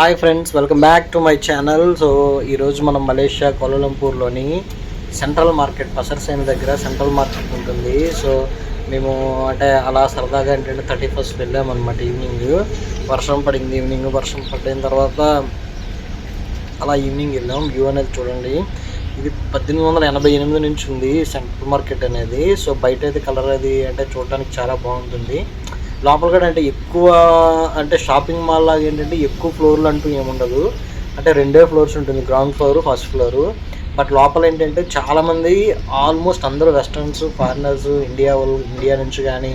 Hi friends welcome back to my channel so ఈరోజు మనం Malaysia కోలంపూర్లోని సెంట్రల్ మార్కెట్ పసర్సేన దగ్గర సెంట్రల్ మార్కెట్ ఉంటుంది. సో మేము అంటే అలా సరదాగా ఏంటంటే థర్టీ ఫస్ట్ వెళ్ళామన్నమాట ఈవినింగ్. వర్షం పడింది ఈవినింగ్ వర్షం పడిన తర్వాత అలా ఈవినింగ్ వెళ్ళాం. వ్యూ అనేది చూడండి. ఇది పద్దెనిమిది వందల ఎనభై ఎనిమిది నుంచి ఉంది సెంట్రల్ మార్కెట్ అనేది. సో బయట అయితే కలర్ అది అంటే చూడడానికి చాలా బాగుంటుంది. లోపల కూడా అంటే ఎక్కువ అంటే షాపింగ్ మాల్ లాగా ఏంటంటే ఎక్కువ ఫ్లోర్లు అంటూ ఏముండదు. అంటే రెండే ఫ్లోర్స్ ఉంటుంది. Ground floor first floor but లోపల ఏంటంటే చాలామంది ఆల్మోస్ట్ అందరూ వెస్టర్న్స్ ఫారినర్స్ ఇండియా వాళ్ళు ఇండియా నుంచి కానీ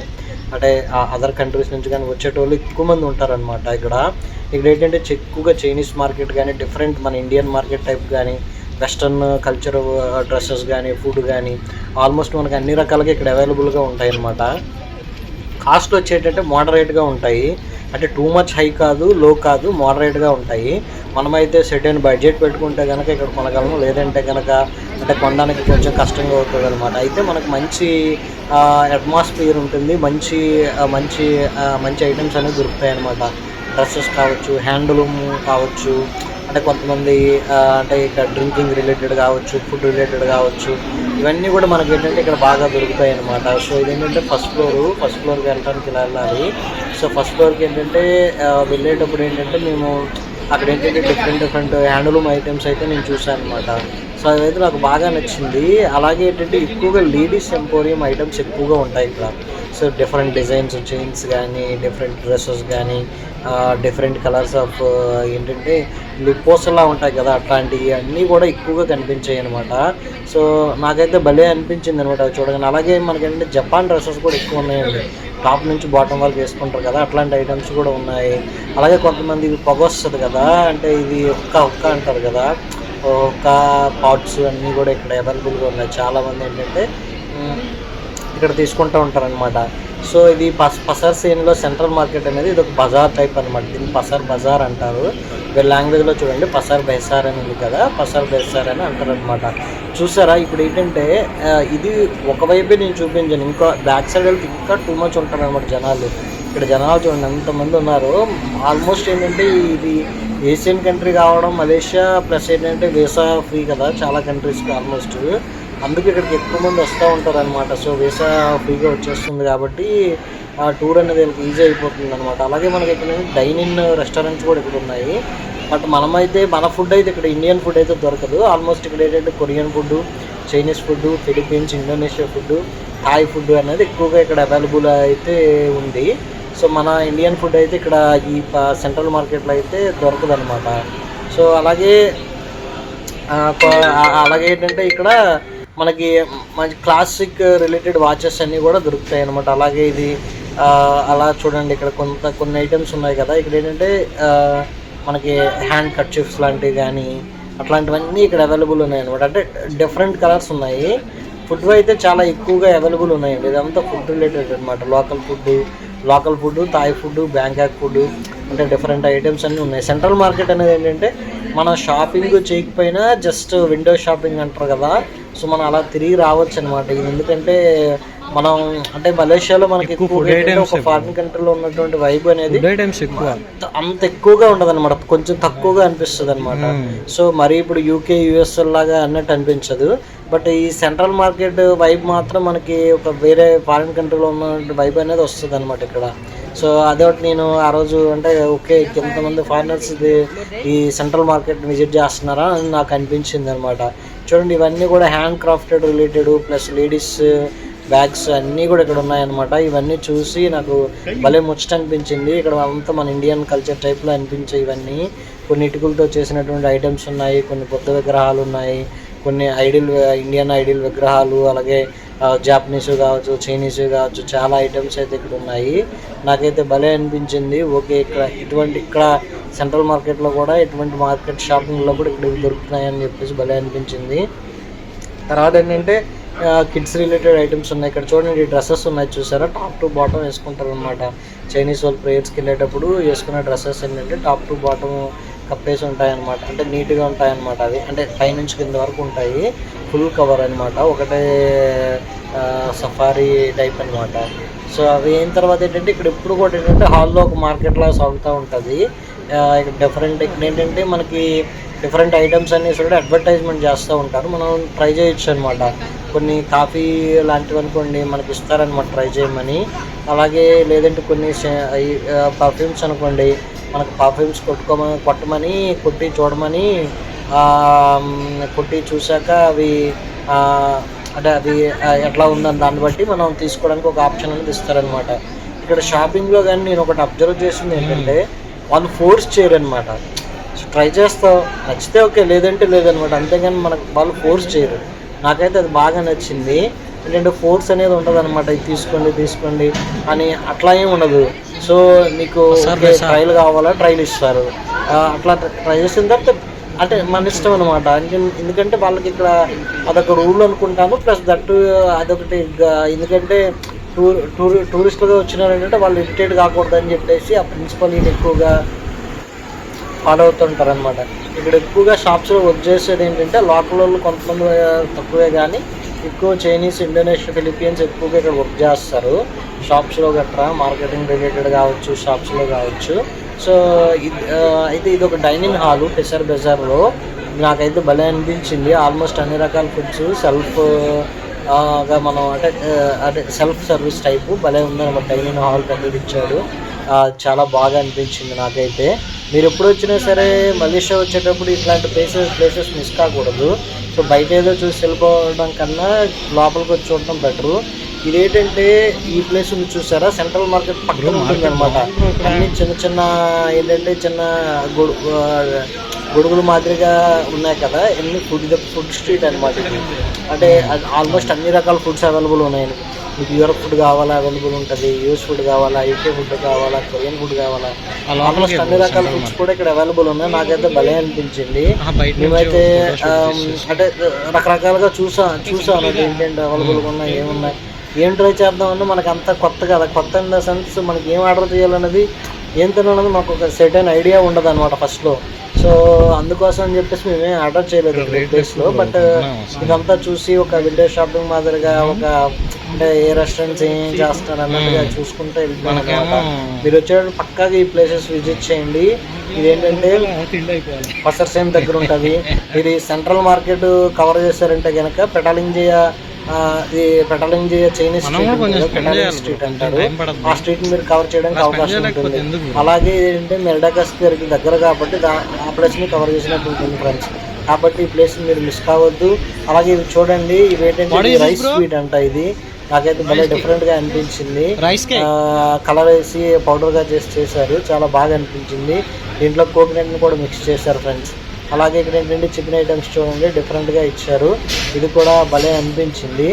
అంటే అదర్ కంట్రీస్ నుంచి కానీ వచ్చేటోళ్ళు ఎక్కువ మంది ఉంటారనమాట ఇక్కడ. ఇక్కడ ఏంటంటే ఎక్కువగా చైనీస్ మార్కెట్ కానీ డిఫరెంట్ మన ఇండియన్ మార్కెట్ టైప్ కానీ వెస్ట్రన్ కల్చర్ డ్రెస్సెస్ కానీ ఫుడ్ కానీ ఆల్మోస్ట్ మనకి అన్ని రకాలుగా ఇక్కడ అవైలబుల్గా ఉంటాయి అన్నమాట కాస్ట్ వచ్చేటంటే మోడరేట్గా ఉంటాయి. అంటే టూ మచ్ హై కాదు లో కాదు మోడరేట్గా ఉంటాయి. మనమైతే సెట్ అయిన బడ్జెట్ పెట్టుకుంటే కనుక ఇక్కడ కొనగలము. లేదంటే కనుక అంటే కొనడానికి కొంచెం కష్టంగా అవుతుంది అనమాట అయితే మనకు మంచి అట్మాస్ఫియర్ ఉంటుంది. మంచి మంచి మంచి ఐటమ్స్ అనేవి దొరుకుతాయి అనమాట డ్రెస్సెస్ కావచ్చు హ్యాండ్లూమ్ కావచ్చు అంటే కొంతమంది అంటే ఇక్కడ డ్రింకింగ్ రిలేటెడ్ కావచ్చు ఫుడ్ రిలేటెడ్ కావచ్చు ఇవన్నీ కూడా మనకి ఏంటంటే ఇక్కడ బాగా దొరుకుతాయి అనమాట సో ఇదేంటంటే ఫస్ట్ ఫ్లోర్ ఫస్ట్ ఫ్లోర్కి వెళ్ళడానికి ఇలా వెళ్ళాలి. సో ఫస్ట్ ఫ్లోర్కి ఏంటంటే వెళ్ళేటప్పుడు ఏంటంటే మేము అక్కడ ఏంటంటే డిఫరెంట్ డిఫరెంట్ హ్యాండ్లూమ్ ఐటమ్స్ అయితే నేను చూసాను అనమాట సో అదైతే నాకు బాగా నచ్చింది. అలాగే ఏంటంటే ఎక్కువగా లేడీస్ ఎంపోరియం ఐటమ్స్ ఎక్కువగా ఉంటాయి ఇక్కడ. సో డిఫరెంట్ డిజైన్స్ చైన్స్ కానీ డిఫరెంట్ డ్రెస్సెస్ కానీ డిఫరెంట్ కలర్స్ ఆఫ్ ఏంటంటే లిపోసలా ఉంటాయి కదా అట్లాంటివి అన్నీ కూడా ఎక్కువగా కనిపించాయి అనమాట సో నాకైతే భలే అనిపించింది అనమాట చూడగానే. అలాగే మనకేంటంటే జపాన్ డ్రెస్సెస్ కూడా ఎక్కువ ఉన్నాయండి. టాప్ నుంచి బాటమ్ వరకు వేసుకుంటారు కదా అట్లాంటి ఐటమ్స్ కూడా ఉన్నాయి. అలాగే కొంతమంది ఇది పొగ వస్తుంది కదా అంటే ఇది ఒక్క ఒక్క అంటారు కదా ఒక్క పాట్స్ అన్నీ కూడా ఇక్కడ అవైలబుల్గా ఉన్నాయి. చాలామంది ఏంటంటే ఇక్కడ తీసుకుంటూ ఉంటారనమాట సో ఇది పస్ పసర్ సీన్లో సెంట్రల్ మార్కెట్ అనేది ఇది ఒక బజార్ టైప్ అనమాట దీన్ని పసర్ బజార్ అంటారు. వీళ్ళ లాంగ్వేజ్లో చూడండి పసర్ బెసార్ అని ఉంది కదా పసర్ బెసార్ అని అంటారు అనమాట చూసారా ఇప్పుడు ఏంటంటే ఇది ఒకవైపే నేను చూపించాను. ఇంకా బ్యాక్ సైడ్ వెళ్తే ఇంకా టూ మచ్ ఉంటారనమాట జనాలు. ఇక్కడ జనాలు చూడండి ఎంతమంది ఉన్నారు. ఆల్మోస్ట్ ఏంటంటే ఇది ఏషియన్ కంట్రీ కావడం మలేషియా ప్లస్ ఏంటంటే వీసా ఫ్రీ కదా చాలా కంట్రీస్కి ఆల్మోస్ట్. అందుకే ఇక్కడికి ఎక్కువ మంది వస్తూ ఉంటారు అనమాట సో వీసా ఫ్రీగా వచ్చేస్తుంది కాబట్టి ఆ టూర్ అనేది వీళ్ళకి ఈజీ అయిపోతుంది అనమాట అలాగే మనకి ఇక్కడ డైన్ ఇన్ రెస్టారెంట్స్ కూడా ఇక్కడ ఉన్నాయి. బట్ మనమైతే మన ఫుడ్ అయితే ఇక్కడ ఇండియన్ ఫుడ్ అయితే దొరకదు. ఆల్మోస్ట్ ఇక్కడ ఏంటంటే Korean food Chinese food Philippines Indonesia food Thai food అనేది ఎక్కువగా ఇక్కడ అవైలబుల్ అయితే ఉంది. సో మన ఇండియన్ ఫుడ్ అయితే ఇక్కడ ఈ సెంట్రల్ మార్కెట్లో అయితే దొరకదనమాట సో అలాగే అలాగే ఏంటంటే ఇక్కడ మనకి మంచి క్లాసిక్ రిలేటెడ్ వాచెస్ అన్నీ కూడా దొరుకుతాయి అనమాట అలాగే ఇది అలా చూడండి ఇక్కడ కొంత కొన్ని ఐటమ్స్ ఉన్నాయి కదా. ఇక్కడ ఏంటంటే మనకి హ్యాండ్ కట్చిఫ్స్ లాంటివి కానీ అట్లాంటివన్నీ ఇక్కడ అవైలబుల్ ఉన్నాయి అనమాట అంటే డిఫరెంట్ కలర్స్ ఉన్నాయి. ఫుడ్ అయితే చాలా ఎక్కువగా అవైలబుల్ ఉన్నాయండి. ఇదంతా ఫుడ్ రిలేటెడ్ అనమాట local food local food Thai food Bangkok food అంటే డిఫరెంట్ ఐటమ్స్ అన్నీ ఉన్నాయి. సెంట్రల్ మార్కెట్ అనేది ఏంటంటే మనం షాపింగ్ చేయకపోయినా జస్ట్ విండో షాపింగ్ అంటారు కదా. సో మనం అలా తిరిగి రావచ్చు అనమాట ఇది ఎందుకంటే మనం అంటే మలేషియాలో మనకి ఎక్కువ ఒక ఫారిన్ కంట్రీలో ఉన్నటువంటి వైబ్ అనేది అంత- అంత ఎక్కువగా ఉండదు అనమాట కొంచెం తక్కువగా అనిపిస్తుంది అనమాట సో మరి ఇప్పుడు యూకే యుఎస్ లాగా అన్నట్టు అనిపించదు. బట్ ఈ సెంట్రల్ మార్కెట్ వైబ్ మాత్రం మనకి ఒక వేరే ఫారిన్ కంట్రీలో ఉన్న వైబ్ అనేది వస్తుంది అనమాట ఇక్కడ. సో అదొకటి నేను ఆ రోజు అంటే ఓకే ఎంతమంది ఫారినర్స్ ఇది ఈ సెంట్రల్ మార్కెట్ విజిట్ చేస్తున్నారా? అని నాకు అనిపించింది అనమాట చూడండి ఇవన్నీ కూడా hand crafted related plus ladies bags అన్నీ కూడా ఇక్కడ ఉన్నాయన్నమాట. ఇవన్నీ చూసి నాకు భలే ముచ్చట అనిపించింది ఇక్కడ అంతా మన ఇండియన్ కల్చర్ టైప్లో అనిపించే ఇవన్నీ. కొన్ని ఇటుకలతో చేసినటువంటి ఐటమ్స్ ఉన్నాయి కొన్ని బుద్ధ విగ్రహాలు ఉన్నాయి కొన్ని ఐడిల్ ఇండియన్ ఐడిల్ విగ్రహాలు అలాగే జాపనీస్ కావచ్చు చైనీస్ కావచ్చు చాలా ఐటమ్స్ అయితే ఇక్కడ ఉన్నాయి. నాకైతే భలే అనిపించింది. ఓకే ఇక్కడ ఇటువంటి ఇక్కడ సెంట్రల్ మార్కెట్లో కూడా ఇటువంటి మార్కెట్ షాపింగ్లో కూడా ఇక్కడ దొరుకుతున్నాయని చెప్పేసి భలే అనిపించింది. తర్వాత ఏంటంటే కిడ్స్ రిలేటెడ్ ఐటమ్స్ ఉన్నాయి. ఇక్కడ చూడండి డ్రెస్సెస్ ఉన్నాయి చూసారా? టాప్ టు బాటమ్ వేసుకుంటారు అనమాట చైనీస్ వాళ్ళు ప్రేయర్స్కి వెళ్ళేటప్పుడు వేసుకునే డ్రెస్సెస్ ఏంటంటే టాప్ టు బాటమ్ కప్పేసి ఉంటాయన్నమాట. అంటే నీట్గా ఉంటాయన్నమాట అవి. అంటే పైనుంచి కింద వరకు ఉంటాయి. ఫుల్ కవర్ అనమాట ఒకటే సఫారీ టైప్ అనమాట సో అవి అయిన తర్వాత ఏంటంటే ఇక్కడ ఎప్పుడు కూడా ఏంటంటే హాల్లో ఒక మార్కెట్లా సాగుతూ ఉంటుంది. డిఫరెంట్ ఇక్కడ ఏంటంటే మనకి డిఫరెంట్ ఐటమ్స్ అన్ని కూడా అడ్వర్టైజ్మెంట్ చేస్తూ ఉంటారు. మనం ట్రై చేయొచ్చు అనమాట కొన్ని కాఫీ లాంటివి అనుకోండి మనకి ఇస్తారనమాట ట్రై చేయమని. అలాగే లేదంటే కొన్ని పర్ఫ్యూమ్స్ అనుకోండి మనకు పర్ఫ్యూమ్స్ కొట్టుకోమని కొట్టమని కొట్టి చూడమని కొట్టి చూశాక అవి అంటే అది ఎట్లా ఉందని దాన్ని బట్టి మనం తీసుకోవడానికి ఒక ఆప్షన్ అనేది ఇస్తారనమాట ఇక్కడ షాపింగ్లో కానీ నేను ఒకటి అబ్జర్వ్ చేసింది ఏంటంటే వాళ్ళు ఫోర్స్ చేయరనమాట సో ట్రై చేస్తావు నచ్చితే ఓకే లేదంటే లేదనమాట అంతేగాని మనకు వాళ్ళు ఫోర్స్ చేయరు. నాకైతే అది బాగా నచ్చింది. ఏంటంటే ఫోర్స్ అనేది ఉండదు అనమాట ఇది తీసుకోండి తీసుకోండి అని అట్లా ఏం ఉండదు. సో నీకు ట్రైల్ కావాలా ట్రైల్ ఇస్తారు. అట్లా ట్రై చేసిన తర్వాత అంటే మన ఇష్టం అనమాట ఎందుకంటే వాళ్ళకి ఇక్కడ అదొక రూల్ అనుకుంటాను ప్లస్ దట్టు అదొకటి ఎందుకంటే టూర్ టూర్ టూరిస్టులుగా వచ్చినారు ఏంటంటే వాళ్ళు ఇరిటేట్ కాకూడదు అని చెప్పేసి ఆ ప్రిన్సిపల్ ఎక్కువగా ఫాలో అవుతుంటారు అనమాట ఇక్కడ ఎక్కువగా షాప్స్లో వర్క్ చేసేది ఏంటంటే లోకల్ వాళ్ళు కొంతమంది తక్కువే కానీ ఎక్కువ చైనీస్ ఇండోనేషియా ఫిలిపీన్స్ ఎక్కువగా ఇక్కడ వర్క్ చేస్తారు. షాప్స్లో గట్రా మార్కెటింగ్ రిలేటెడ్ కావచ్చు షాప్స్లో కావచ్చు. సో ఇది అయితే ఇది ఒక డైనింగ్ హాలు పెసర్ బెజార్లో. నాకైతే భలే అనిపించింది. ఆల్మోస్ట్ అన్ని రకాల ఫుడ్స్ సెల్ఫ్ గా మనం అంటే అంటే సెల్ఫ్ సర్వీస్ టైపు భలే ఉందన్నమాట డైనింగ్ హాల్ పెద్దది ఇచ్చాడు. చాలా బాగా అనిపించింది నాకైతే. మీరు ఎప్పుడు వచ్చినా సరే మలేషియా వచ్చేటప్పుడు ఇట్లాంటి ప్లేసెస్ ప్లేసెస్ మిస్ కాకూడదు. సో బయట ఏదో చూసి వెళ్ళిపోవడం కన్నా లోపలికి వచ్చి చూడటం బెటరు ఇదేంటంటే ఈ ప్లేస్ చూసారా? సెంట్రల్ మార్కెట్ పక్కన ఉంటుంది అనమాట అన్ని చిన్న చిన్న ఏంటంటే చిన్న గొడుగులు మాదిరిగా ఉన్నాయి కదా ఎన్ని ఫుడ్ ఫుడ్ స్ట్రీట్ అనమాట అంటే ఆల్మోస్ట్ అన్ని రకాల ఫుడ్స్ అవైలబుల్ ఉన్నాయి. మీకు యూరప్ ఫుడ్ కావాలా అవైలబుల్ ఉంటుంది. యూఎస్ ఫుడ్ కావాలా యూకే ఫుడ్ కావాలా కొరియన్ ఫుడ్ కావాలా. ఆల్మోస్ట్ అన్ని రకాల ఫుడ్స్ కూడా ఇక్కడ అవైలబుల్ ఉన్నాయి. నాకైతే భలే అనిపించింది. మేమైతే అంటే రకరకాలుగా చూసా చూసాను ఏంటంటే అవైలబుల్గా ఉన్నాయి ఏమున్నాయి. ఏం ట్రై చేద్దామన్నా మనకు అంత కొత్త కదా. కొత్త ఇన్ ద సెన్స్ మనకి ఏం ఆర్డర్ చేయాలన్నది ఏం తినాలన్నది మాకు ఒక సెట్ అయిన ఐడియా ఉండదు అనమాట ఫస్ట్లో సో అందుకోసం అని చెప్పేసి మేమే ఆర్డర్ చేయలేదు ప్లేస్లో బట్ ఇదంతా చూసి ఒక విండో షాపింగ్ మాదిరిగా ఒక అంటే ఏ రెస్టారెంట్స్ ఏం చేస్తారు అన్నట్టుగా చూసుకుంటే వెళ్ళిపోయాను అనమాట మీరు వచ్చేటప్పుడు పక్కాగా ఈ ప్లేసెస్ విజిట్ చేయండి. ఇదేంటంటే పసర్ సేమ్ దగ్గర ఉంటుంది. ఇది సెంట్రల్ మార్కెట్ కవర్ చేశారంటే కనుక ఆ, ఇది పెటాలింగ్ చైనీస్ స్ట్రీట్ స్ట్రీట్ అంటారు. ఆ స్ట్రీట్ మీరు కవర్ చేయడానికి అవకాశం ఉంటుంది. అలాగే ఏంటంటే మెరడాకస్ గారికి దగ్గర కాబట్టి ఆ ప్లేస్ని కవర్ చేసినట్టు ఉంటుంది ఫ్రెండ్స్ కాబట్టి ఈ ప్లేస్ మీరు మిస్ కావద్దు. అలాగే ఇవి చూడండి ఇవి ఏంటంటే రైస్ స్వీట్ అంట ఇది. నాకైతే భలే డిఫరెంట్గా అనిపించింది. కలర్ వేసి పౌడర్గా చేసి చేశారు. చాలా బాగా అనిపించింది. దీంట్లో కోకోనట్ని కూడా మిక్స్ చేశారు ఫ్రెండ్స్ అలాగే ఇక్కడ ఏంటంటే చికెన్ ఐటమ్స్ చూడండి డిఫరెంట్గా ఇచ్చారు. ఇది కూడా భలే అనిపించింది.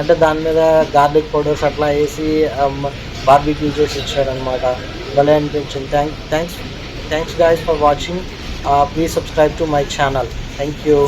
అంటే దాని మీద గార్లిక్ పౌడర్స్ అట్లా వేసి బార్బీక్యూ చేసి ఇచ్చారనమాట భలే అనిపించింది. Thank thanks thanks guys for watching please subscribe to my channel thank you